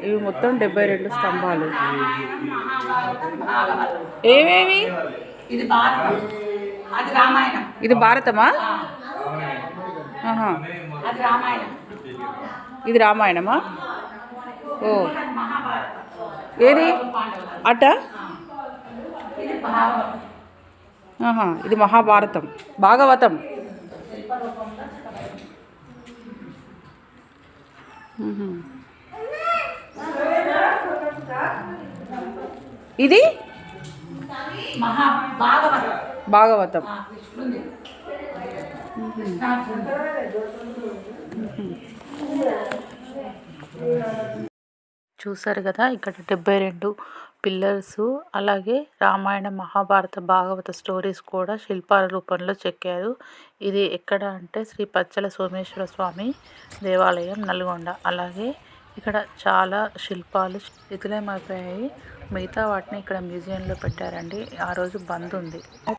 ఇవి మొత్తం డెబ్బై రెండు స్తంభాలు. ఏవేవి ఇది భారతమా? ఇది రామాయణమా? ఓ. ఏది? అట? ఇది భాగవతం ఆహా ఇది మహాభారతం. భాగవతం. మ్మ్. ఇది? భాగవతం చూసారు కదా ఇక్కడ డెబ్బై రెండు పిల్లర్స్ అలాగే రామాయణ మహాభారత భాగవత స్టోరీస్ కూడా శిల్పాల రూపంలో చెక్కారు. ఇది ఎక్కడ అంటే శ్రీ పచ్చల సోమేశ్వర స్వామి దేవాలయం నల్గొండ. అలాగే ఇక్కడ చాలా శిల్పాలు శిథిలమైపోయాయి మిగతా వాటిని ఇక్కడ మ్యూజియంలో పెట్టారండి. ఆ రోజు బంద్ ఉంది.